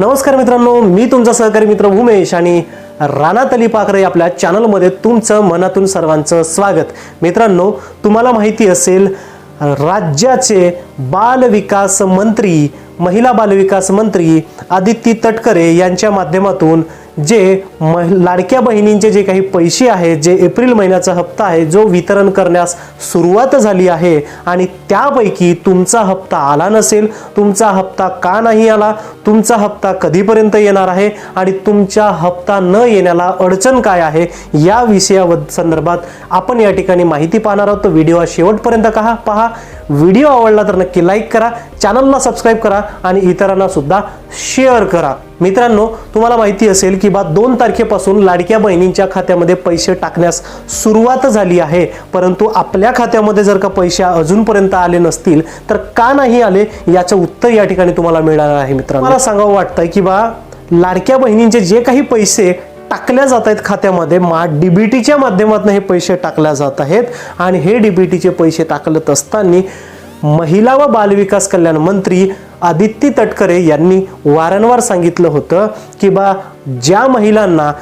नमस्कार मित्रांनो मी तुमचा सहकारी मित्र उमेश आणि राणा तली पाखरे आपल्या चॅनलमध्ये तुमचं मनातून सर्वांचं स्वागत. मित्रांनो तुम्हाला माहिती असेल राज्याचे बालविकास मंत्री महिला बालविकास मंत्री आदिती तटकरे यांच्या माध्यमातून जे मह लाडक्या बहिणींचे जे काही पैसे आहेत जे एप्रिल महिन्याचा हप्ता आहे जो वितरण करण्यास सुरुवात झाली आहे आणि त्यापैकी तुमचा हप्ता आला नसेल तुमचा हप्ता का नाही आला तुमचा हप्ता कधीपर्यंत येणार आहे आणि तुमच्या हप्ता न येण्याला अडचण काय आहे या विषयावर संदर्भात आपण या ठिकाणी माहिती पाहणार आहोत. तर व्हिडिओ हा शेवटपर्यंत कहा पहा. व्हिडिओ आवडला तर नक्की लाईक करा. चॅनलला सबस्क्राईब करा आणि इतरांना सुद्धा शेअर करा. मित्रांनो तुम्हाला माहिती असेल की बा दोन तारखेपासून लाडक्या बहिणींच्या खात्यामध्ये पैसे टाकण्यास सुरुवात झाली आहे. परंतु आपल्या खात्यामध्ये जर का पैसे अजूनपर्यंत आले नसतील तर का नाही आले? याचं उत्तर या ठिकाणी तुम्हाला मिळणार आहे मित्रांनो. मला सांगावं वाटतंय की बा लाडक्या बहिणींचे जे काही पैसे टाकल्या जात आहेत खात्यामध्ये मा डीबीटीच्या माध्यमातून हे पैसे टाकल्या जात आहेत. आणि हे डीबीटीचे पैसे टाकलत असताना महिला व बालविकास कल्याण मंत्री आदित्य तटकरे यांनी वारंवार सांगितलं होतं की बा ज्या महिलांना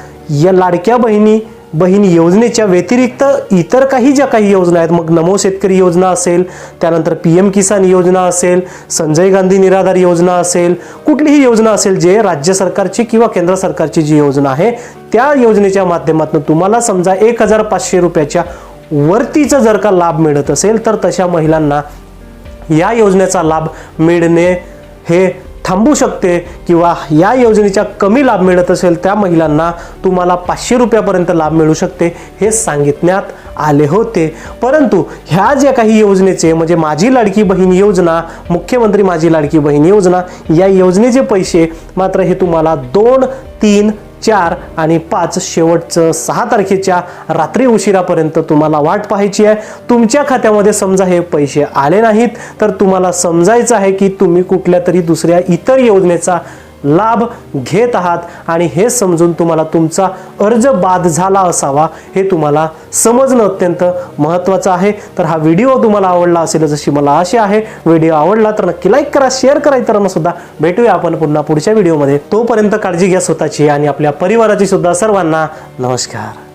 या लाडक्या बहिणी बहीण योजनेच्या व्यतिरिक्त इतर काही ज्या काही योजना आहेत मग नमो शेतकरी योजना असेल त्यानंतर पी एम किसान योजना असेल संजय गांधी निराधार योजना असेल कुठलीही योजना असेल जे राज्य सरकारची किंवा केंद्र सरकारची जी योजना आहे त्या योजनेच्या माध्यमातून तुम्हाला समजा एक हजार पाचशे रुपयाच्या वरतीचा जर का लाभ मिळत असेल तर तशा महिलांना या योजनेचा लाभ मिळणे हे थांबू शकते किंवा या योजनेचा कमी लाभ मिळत असेल त्या महिलांना तुम्हाला पाचशे रुपयापर्यंत लाभ मिळू शकते हे सांगितण्यात आले होते. परंतु ह्या ज्या काही योजनेचे म्हणजे माझी लाडकी बहीण योजना मुख्यमंत्री माझी लाडकी बहीण योजना या योजनेचे पैसे मात्र हे तुम्हाला दोन तीन चार आणि पाच शेवटचं सहा तारखेच्या रात्री उशिरापर्यंत तुम्हाला वाट पाहायची आहे. तुमच्या खात्यामध्ये समजा हे पैसे आले नाहीत तर तुम्हाला समजायचं आहे की तुम्ही कुठल्या तरी दुसऱ्या इतर योजनेचा लाभ घेत आहात. आणि हे समजून तुम्हाला तुमचा अर्ज बाद झाला असावा हे तुम्हाला समजणं अत्यंत महत्त्वाचं आहे. तर हा व्हिडिओ तुम्हाला आवडला असेल जशी मला आशा आहे व्हिडिओ आवडला तर नक्की लाईक करा शेअर करा इतरांना सुद्धा. भेटूया आपण पुन्हा पुढच्या व्हिडिओमध्ये. तोपर्यंत काळजी घ्या स्वतःची आणि आपल्या परिवाराची सुद्धा सर्वांना नमस्कार.